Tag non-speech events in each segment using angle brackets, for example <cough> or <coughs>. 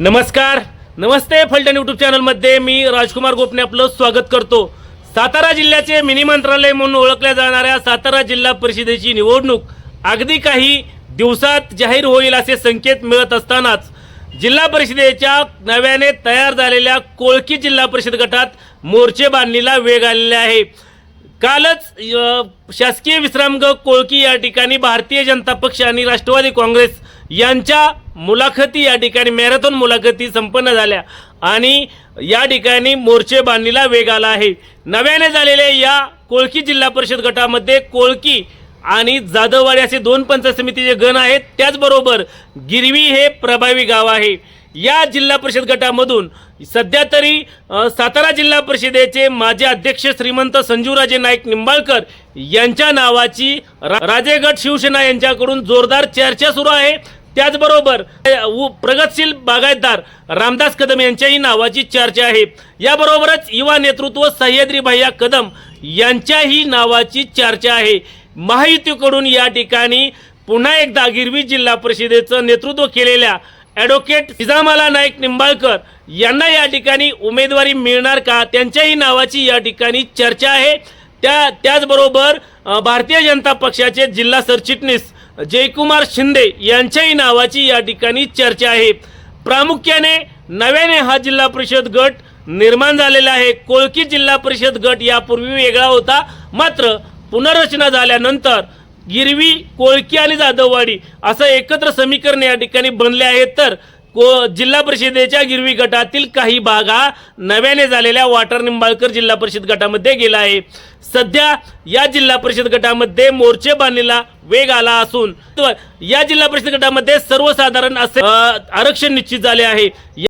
नमस्कार. नमस्ते फलटण यूट्यूब चॅनलमध्ये मी राजकुमार गोपने आपलं स्वागत करतो. सातारा जिल्ह्याचे मिनी मंत्रालय म्हणून ओळखल्या जाणाऱ्या सातारा जिल्हा परिषदेची निवडणूक अगदी काही दिवसात जाहीर होईल असे संकेत मिळत असतानाच जिल्हा परिषदेच्या नव्याने तयार झालेल्या कोळकी जिल्हा परिषद गटात मोर्चे बांधणीला वेग आलेला आहे. कालच शासकीय विश्रामगृह कोळकी या ठिकाणी भारतीय जनता पक्ष आणि राष्ट्रवादी काँग्रेस यांच्या मुलाखती या ठिकाणी मॅरेथॉन मुलाखती संपन्न झाल्या. आणि या ठिकाणी मोर्चे बांधणीला वेग आला आहे. नव्याने झालेल्या या कोळकी जिल्हा परिषद गटामध्ये कोळकी आणि जाधववाडी असे दोन पंचायत समितीचे गण आहेत. त्याचबरोबर गिरवी हे प्रभावी गाव आहे. या जिल्हा परिषद गटामधून सध्या तरी सातारा जिल्हा परिषदेचे माजी अध्यक्ष श्रीमंत संजूराजे नाईक निंबाळकर यांच्या नावाची रा- राजेगड शिवसेना यांच्याकडून जोरदार चर्चा सुरू आहे. त्याचबरोबर उ- प्रगतशील बागायतदार रामदास कदम यांच्याही नावाची चर्चा आहे. याबरोबरच युवा नेतृत्व सह्याद्री भैया कदम यांच्याही नावाची चर्चा आहे. महायुतीकडून या ठिकाणी पुन्हा एकदा गिरवी जिल्हा परिषदेचं नेतृत्व केलेल्या ॲडव्होकेट सिजामाला नाईक निंबाळकर यांना या ठिकाणी उमेदवारी मिळणार का? त्यांच्याही नावाची या ठिकाणी चर्चा आहे. त्या त्याचबरोबर भारतीय जनता पक्षाचे जिल्हा सरचिटणीस जयकुमार शिंदे यांच्याही नावाची या ठिकाणी चर्चा आहे. प्रामुख्याने नव्याने हा जिल्हा परिषद गट निर्माण झालेला आहे. कोळकी जिल्हा परिषद गट यापूर्वी वेगळा होता. मात्र पुनर्रचना झाल्यानंतर गिरवी कोळकी आणि जाधववाडी असं एकत्र समीकरण या ठिकाणी बनले आहेत. तर को जिल्हा परिषदेच्या गिरवी गटातील काही भाग हा नव्याने झालेल्या वाटर निंबाळकर जिल्हा परिषद गटामध्ये गेला आहे. सध्या या जिल्हा परिषद गटामध्ये मोर्चे बांधणीला वेग आला असून या जिल्हा परिषद गटामध्ये सर्वसाधारण असे आरक्षण निश्चित झाले आहे.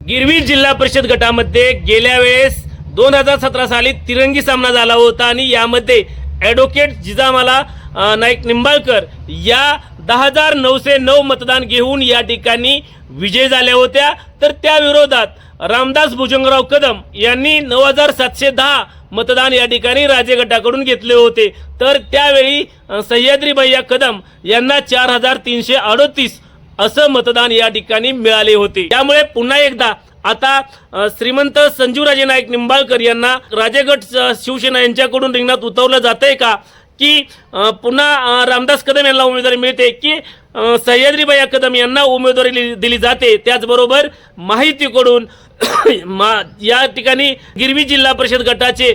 गिरवी जिल्हा परिषद गटामध्ये गेल्या वेळेस दोन हजार सतरा साली तिरंगी सामना झाला होता आणि यामध्ये ॲडव्होकेट जिजामाला नाईक निंबाळकर या दहा हजार नऊशे नऊ मतदान घेऊन या ठिकाणी विजय झाल्या होत्या. तर त्या विरोधात रामदास भुजंगराव कदम यांनी नऊ हजार सातशे दहा मतदान या ठिकाणी राजे गटाकडून घेतले होते. तर त्यावेळी सह्याद्री भैया कदम यांना चार हजार तीनशे अडोतीस असं मतदान या ठिकाणी मिळाले होते. त्यामुळे पुन्हा एकदा आता श्रीमंत संजीवराजे नाईक निंबाळकर यांना राजेगड शिवसेना यांच्याकडून रिंगणात उतरवलं आहे का? की पुन्हा रामदास कदम यांना उमेदवारी मिळते की सह्याद्रीबाई कदम यांना उमेदवारी दिली- दिली जाते. त्याचबरोबर माहितीकडून <coughs> मा या ठिकाणी गिरवी जिल्हा परिषद गटाचे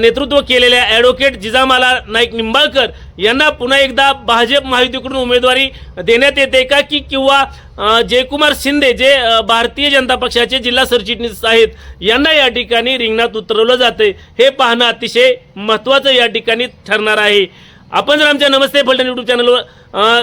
नेतृत्व केलेल्या ॲडव्होकेट जिजामाला नाईक निंबाळकर यांना पुन्हा एकदा भाजप महायुतीकडून उमेदवारी देण्यात येते का? की किंवा जयकुमार शिंदे जे भारतीय जनता पक्षाचे जिल्हा सरचिटणीस आहेत यांना या ठिकाणी रिंगणात उतरवलं जाते. हे पाहणं अतिशय महत्त्वाचं या ठिकाणी ठरणार आहे. आपण जर आमच्या नमस्ते फलटण यूट्यूब चॅनलवर